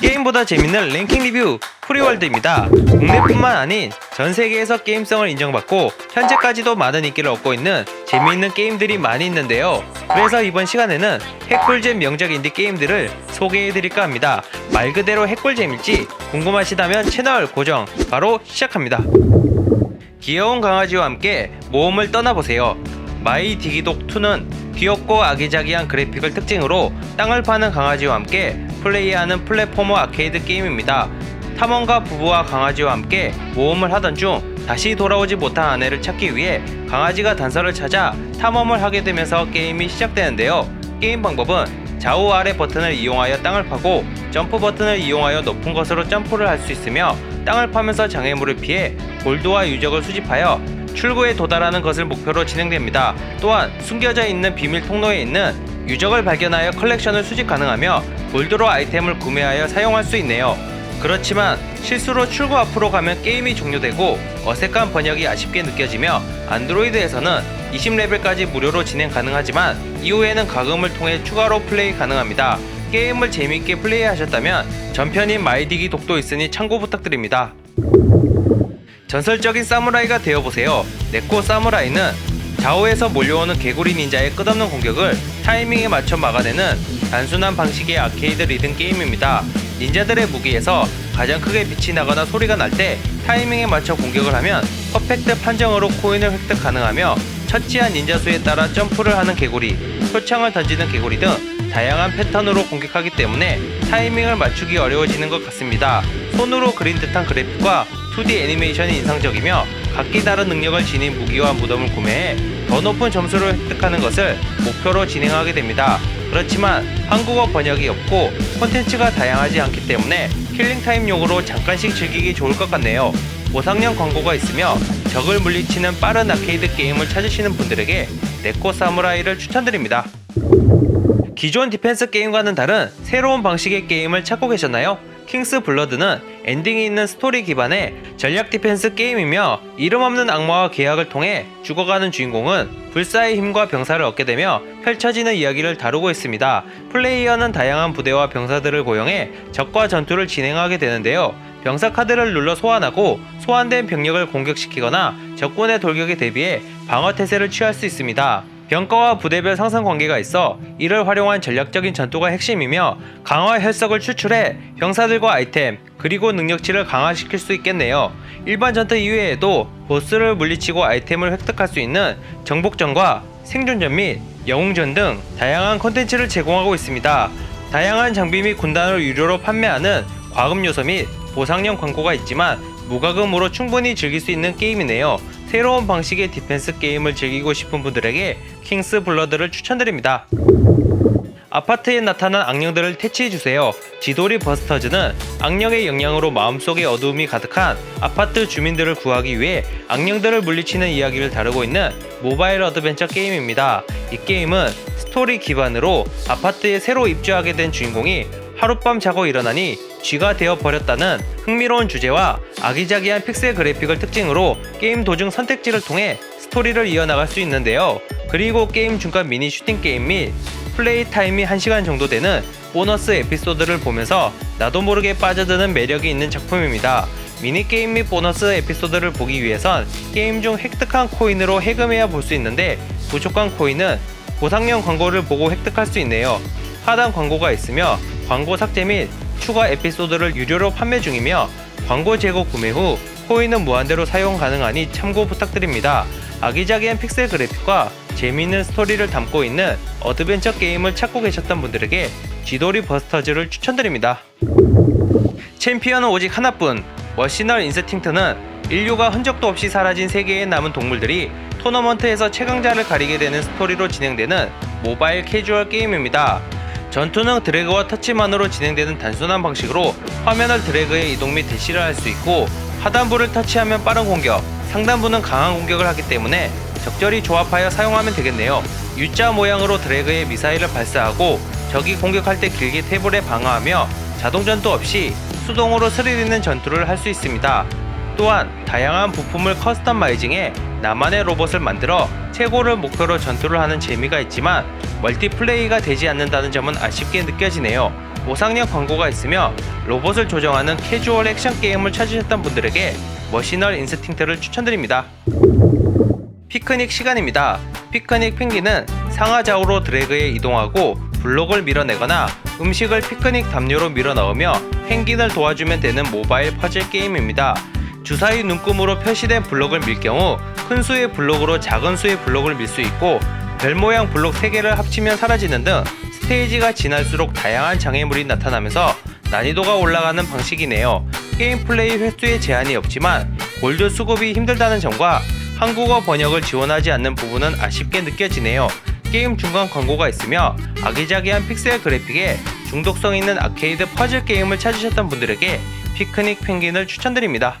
게임보다 재밌는 랭킹 리뷰 프리월드입니다. 국내뿐만 아닌 전 세계에서 게임성을 인정받고 현재까지도 많은 인기를 얻고 있는 재미있는 게임들이 많이 있는데요. 그래서 이번 시간에는 핵꿀잼 명작 인디 게임들을 소개해드릴까 합니다. 말 그대로 핵꿀잼일지 궁금하시다면 채널 고정 바로 시작합니다. 귀여운 강아지와 함께 모험을 떠나보세요. 마이 디기독2는 귀엽고 아기자기한 그래픽을 특징으로 땅을 파는 강아지와 함께 플레이하는 플랫포머 아케이드 게임입니다. 탐험가 부부와 강아지와 함께 모험을 하던 중 다시 돌아오지 못한 아내를 찾기 위해 강아지가 단서를 찾아 탐험을 하게 되면서 게임이 시작되는데요. 게임 방법은 좌우 아래 버튼을 이용하여 땅을 파고 점프 버튼을 이용하여 높은 곳으로 점프를 할 수 있으며 땅을 파면서 장애물을 피해 골드와 유적을 수집하여 출구에 도달하는 것을 목표로 진행됩니다. 또한 숨겨져 있는 비밀 통로에 있는 유적을 발견하여 컬렉션을 수집 가능하며 골드로 아이템을 구매하여 사용할 수 있네요. 그렇지만 실수로 출구 앞으로 가면 게임이 종료되고 어색한 번역이 아쉽게 느껴지며 안드로이드에서는 20레벨까지 무료로 진행 가능하지만 이후에는 가금을 통해 추가로 플레이 가능합니다. 게임을 재미있게 플레이하셨다면 전편인 마이디기 독도 있으니 참고 부탁드립니다. 전설적인 사무라이가 되어보세요. 네코 사무라이는 좌우에서 몰려오는 개구리 닌자의 끝없는 공격을 타이밍에 맞춰 막아내는 단순한 방식의 아케이드 리듬 게임입니다. 닌자들의 무기에서 가장 크게 빛이 나거나 소리가 날 때 타이밍에 맞춰 공격을 하면 퍼펙트 판정으로 코인을 획득 가능하며 처치한 닌자 수에 따라 점프를 하는 개구리, 표창을 던지는 개구리 등 다양한 패턴으로 공격하기 때문에 타이밍을 맞추기 어려워지는 것 같습니다. 손으로 그린 듯한 그래픽과 2D 애니메이션이 인상적이며 각기 다른 능력을 지닌 무기와 무덤을 구매해 더 높은 점수를 획득하는 것을 목표로 진행하게 됩니다. 그렇지만 한국어 번역이 없고 콘텐츠가 다양하지 않기 때문에 킬링타임용으로 잠깐씩 즐기기 좋을 것 같네요. 보상형 광고가 있으며 적을 물리치는 빠른 아케이드 게임을 찾으시는 분들에게 네코 사무라이를 추천드립니다. 기존 디펜스 게임과는 다른 새로운 방식의 게임을 찾고 계셨나요? 킹스 블러드는 엔딩이 있는 스토리 기반의 전략 디펜스 게임이며 이름 없는 악마와 계약을 통해 죽어가는 주인공은 불사의 힘과 병사를 얻게 되며 펼쳐지는 이야기를 다루고 있습니다. 플레이어는 다양한 부대와 병사들을 고용해 적과 전투를 진행하게 되는데요. 병사 카드를 눌러 소환하고 소환된 병력을 공격시키거나 적군의 돌격에 대비해 방어 태세를 취할 수 있습니다. 병과와 부대별 상승 관계가 있어 이를 활용한 전략적인 전투가 핵심이며 강화 혈석을 추출해 병사들과 아이템 그리고 능력치를 강화시킬 수 있겠네요. 일반 전투 이외에도 보스를 물리치고 아이템을 획득할 수 있는 정복전과 생존전 및 영웅전 등 다양한 콘텐츠를 제공하고 있습니다. 다양한 장비 및 군단을 유료로 판매하는 과금 요소 및 보상형 광고가 있지만 무과금으로 충분히 즐길 수 있는 게임이네요. 새로운 방식의 디펜스 게임을 즐기고 싶은 분들에게 킹스 블러드를 추천드립니다. 아파트에 나타난 악령들을 퇴치해주세요. 지도리 버스터즈는 악령의 영향으로 마음속에 어두움이 가득한 아파트 주민들을 구하기 위해 악령들을 물리치는 이야기를 다루고 있는 모바일 어드벤처 게임입니다. 이 게임은 스토리 기반으로 아파트에 새로 입주하게 된 주인공이 하룻밤 자고 일어나니 쥐가 되어 버렸다는 흥미로운 주제와 아기자기한 픽셀 그래픽을 특징으로 게임 도중 선택지를 통해 스토리를 이어나갈 수 있는데요. 그리고 게임 중간 미니 슈팅 게임 및 플레이 타임이 1시간 정도 되는 보너스 에피소드를 보면서 나도 모르게 빠져드는 매력이 있는 작품입니다. 미니게임 및 보너스 에피소드를 보기 위해선 게임 중 획득한 코인으로 해금해야 볼 수 있는데 부족한 코인은 보상형 광고를 보고 획득할 수 있네요. 하단 광고가 있으며 광고 삭제 및 추가 에피소드를 유료로 판매 중이며 광고 재고 구매 후 코인은 무한대로 사용 가능하니 참고 부탁드립니다. 아기자기한 픽셀 그래픽과 재미있는 스토리를 담고 있는 어드벤처 게임을 찾고 계셨던 분들에게 지도리 버스터즈를 추천드립니다. 챔피언은 오직 하나뿐. 머시널 인스팅트는 인류가 흔적도 없이 사라진 세계에 남은 동물들이 토너먼트에서 최강자를 가리게 되는 스토리로 진행되는 모바일 캐주얼 게임입니다. 전투는 드래그와 터치만으로 진행되는 단순한 방식으로 화면을 드래그해 이동 및 대시를 할 수 있고 하단부를 터치하면 빠른 공격, 상단부는 강한 공격을 하기 때문에 적절히 조합하여 사용하면 되겠네요. U자 모양으로 드래그해 미사일을 발사하고 적이 공격할 때 길게 탭을 방어하며 자동 전투 없이 수동으로 스릴 있는 전투를 할 수 있습니다. 또한 다양한 부품을 커스터마이징해 나만의 로봇을 만들어 최고를 목표로 전투를 하는 재미가 있지만 멀티플레이가 되지 않는다는 점은 아쉽게 느껴지네요. 보상력 광고가 있으며 로봇을 조정하는 캐주얼 액션 게임을 찾으셨던 분들에게 머시널 인스팅트를 추천드립니다. 피크닉 시간입니다. 피크닉 펭귄은 상하 좌우로 드래그에 이동하고 블록을 밀어내거나 음식을 피크닉 담요로 밀어 넣으며 펭귄을 도와주면 되는 모바일 퍼즐 게임입니다. 주사위 눈금으로 표시된 블록을 밀 경우 큰 수의 블록으로 작은 수의 블록을 밀 수 있고 별 모양 블록 3개를 합치면 사라지는 등 스테이지가 지날수록 다양한 장애물이 나타나면서 난이도가 올라가는 방식이네요. 게임 플레이 횟수에 제한이 없지만 골드 수급이 힘들다는 점과 한국어 번역을 지원하지 않는 부분은 아쉽게 느껴지네요. 게임 중간 광고가 있으며 아기자기한 픽셀 그래픽에 중독성 있는 아케이드 퍼즐 게임을 찾으셨던 분들에게 피크닉 펭귄을 추천드립니다.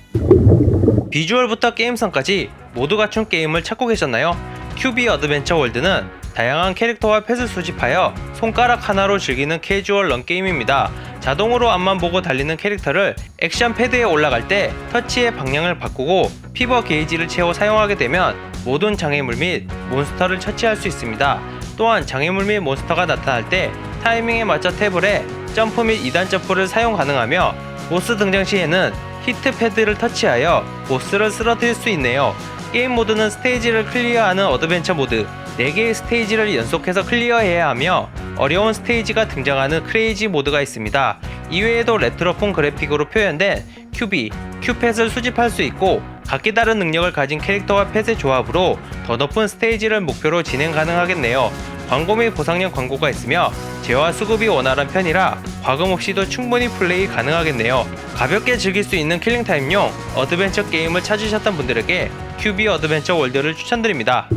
비주얼부터 게임성까지 모두 갖춘 게임을 찾고 계셨나요? 큐비 어드벤처 월드는 다양한 캐릭터와 펫을 수집하여 손가락 하나로 즐기는 캐주얼 런 게임입니다. 자동으로 앞만 보고 달리는 캐릭터를 액션 패드에 올라갈 때 터치의 방향을 바꾸고 피버 게이지를 채워 사용하게 되면 모든 장애물 및 몬스터를 처치할 수 있습니다. 또한 장애물 및 몬스터가 나타날 때 타이밍에 맞춰 탭을 점프 및 2단 점프를 사용 가능하며 보스 등장 시에는 히트 패드를 터치하여 보스를 쓰러뜨릴 수 있네요. 게임 모드는 스테이지를 클리어하는 어드벤처 모드 4개의 스테이지를 연속해서 클리어해야 하며 어려운 스테이지가 등장하는 크레이지 모드가 있습니다. 이외에도 레트로폰 그래픽으로 표현된 큐비, 큐펫을 수집할 수 있고 각기 다른 능력을 가진 캐릭터와 펫의 조합으로 더 높은 스테이지를 목표로 진행 가능하겠네요. 광고 및 보상형 광고가 있으며 재화 수급이 원활한 편이라 과금 없이도 충분히 플레이 가능하겠네요. 가볍게 즐길 수 있는 킬링타임용 어드벤처 게임을 찾으셨던 분들에게 큐비 어드벤처 월드를 추천드립니다.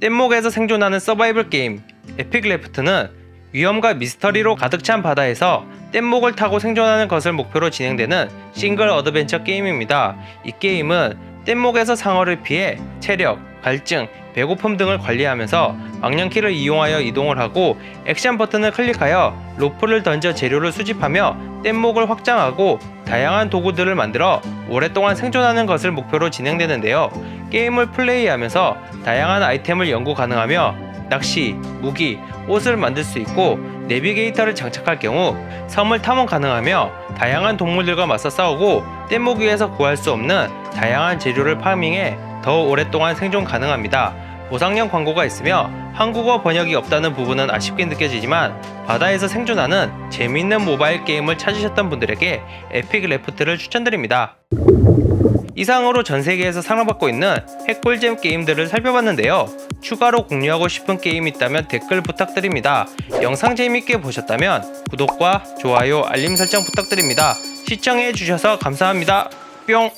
뗏목에서 생존하는 서바이벌 게임 에픽 레프트는 위험과 미스터리로 가득 찬 바다에서 뗏목을 타고 생존하는 것을 목표로 진행되는 싱글 어드벤처 게임입니다. 이 게임은 뗏목에서 상어를 피해 체력, 갈증, 배고픔 등을 관리하면서 방향키를 이용하여 이동을 하고 액션 버튼을 클릭하여 로프를 던져 재료를 수집하며 뗏목을 확장하고 다양한 도구들을 만들어 오랫동안 생존하는 것을 목표로 진행되는데요. 게임을 플레이하면서 다양한 아이템을 연구 가능하며 낚시, 무기, 옷을 만들 수 있고 내비게이터를 장착할 경우 섬을 탐험 가능하며 다양한 동물들과 맞서 싸우고 뗏목 위에서 구할 수 없는 다양한 재료를 파밍해 더 오랫동안 생존 가능합니다. 보상형 광고가 있으며 한국어 번역이 없다는 부분은 아쉽게 느껴지지만 바다에서 생존하는 재미있는 모바일 게임을 찾으셨던 분들에게 에픽 레프트를 추천드립니다. 이상으로 전 세계에서 사랑받고 있는 핵꿀잼 게임들을 살펴봤는데요. 추가로 공유하고 싶은 게임이 있다면 댓글 부탁드립니다. 영상 재밌게 보셨다면 구독과 좋아요, 알림 설정 부탁드립니다. 시청해 주셔서 감사합니다. 뿅!